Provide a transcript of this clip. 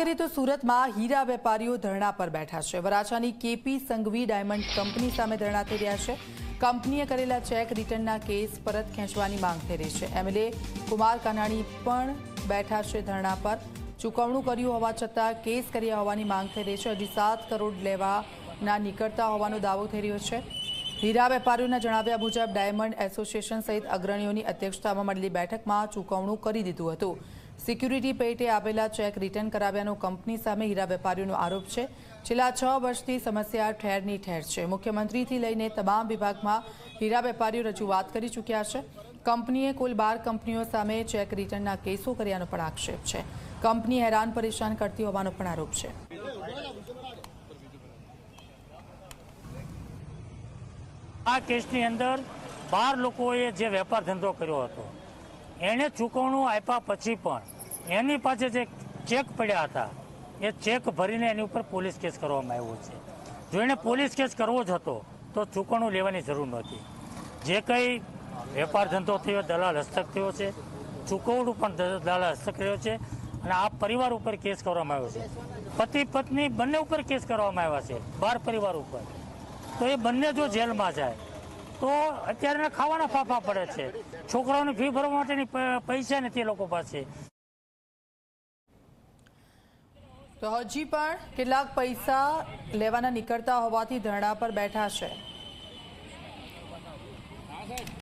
કરીએ તો સુરતમાં હીરા વેપારીઓ ધરણા પર બેઠા છે. વરાછાની કેપી સંઘવી ડાયમંડ કંપની સામે ધરણા થઈ રહ્યા છે. કંપનીએ કરેલા ચેક રિટર્નના કેસ પરત ખેંચવાની માંગ થઈ રહી છે. એમએલએ કુમાર કાનાણી પણ બેઠા છે ધરણા પર. ચૂકવણું કર્યું હોવા છતાં કેસ કર્યા હોવાની માંગ થઈ રહી છે. હજી સાત કરોડ લેવાના નીકળતા હોવાનો દાવો થઈ રહ્યો છે. હીરા વેપારીઓના જણાવ્યા મુજબ ડાયમંડ એસોસિએશન સહિત અગ્રણીઓની અધ્યક્ષતામાં મળેલી બેઠકમાં ચૂકવણું કરી દીધું હતું. સિક્યુરિટી પેટે આપેલા ચેક રિટર્ન કરાવ્યાનો કંપની સામે હીરા વેપારીઓનો આરોપ છે. છેલ્લા છ વર્ષથી સમસ્યા ઠેરની ઠેર છે. મુખ્યમંત્રીથી લઈને તમામ વિભાગમાં હીરા વેપારીઓ રજૂઆત કરી ચૂક્યા છે. કંપનીએ કુલ બાર કંપનીઓ સામે ચેક રિટર્નના કેસો કર્યાનો પણ આક્ષેપ છે. કંપની હેરાન પરેશાન કરતી હોવાનો પણ આરોપ છે. આ કેસની અંદર બાર લોકોએ જે વેપાર ધંધો કર્યો હતો એણે ચૂકવણું આપ્યા પછી પણ એની પાસે જે ચેક પડ્યા હતા, એ ચેક ભરીને એની ઉપર પોલીસ કેસ કરવામાં આવ્યો છે. જો એણે પોલીસ કેસ કરવો જ હતો, તો ચૂકવણું લેવાની જરૂર નહોતી. જે કંઈ વેપાર ધંધો થયો, દલાલ હસ્તક થયો છે, ચૂકવણું પણ દલાલ હસ્તક રહ્યો છે અને આ પરિવાર ઉપર કેસ કરવામાં આવ્યો છે. પતિ પત્ની બંને ઉપર કેસ કરવામાં આવ્યા છે, બાર પરિવાર ઉપર. તો એ બંને જો જેલમાં જાય તો અત્યારે ખાવાના ફાફા પડે છે. છોકરાઓની ફી ભરવા માટેની પૈસા નથી લોકો પાસે. તો હજી પણ કેટલાક પૈસા લેવાના નીકળતા હોવાથી ધરણા પર બેઠા છે.